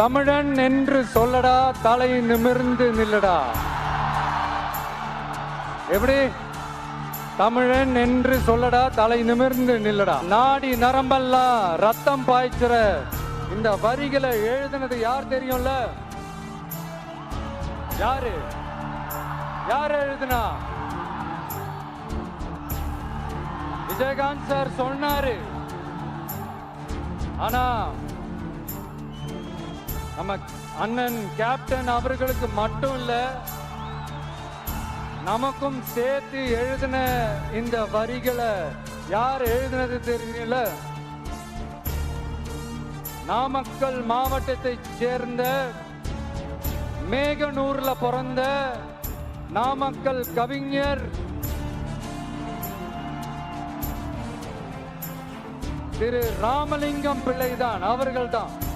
தமிழன் என்று சொல்லடா தலை நிமிர்ந்து நில்லடா. எப்படி? தமிழன் என்று சொல்லடா தலை நிமிர்ந்து நில்லடா. நாடி நரம்பெல்லாம் ரத்தம் பாய்ச்சுற இந்த வரிகளை எழுதுனது யார் தெரியும்ல? யாரு? யார் எழுதுனா? விஜயகாந்த் சார் சொன்னாரு. ஆனா நம்ம அண்ணன் கேப்டன் அவர்களுக்கு மட்டும் இல்ல நமக்கும் சேர்த்து எழுதின இந்த வரிகளை யார் எழுதினது தெரியல நாமக்கல் மாவட்டத்தைச் சேர்ந்த மேகனூர்ல பிறந்த நாமக்கல் கவிஞர் திரு ராமலிங்கம் பிள்ளைதான் அவர்கள்தான்.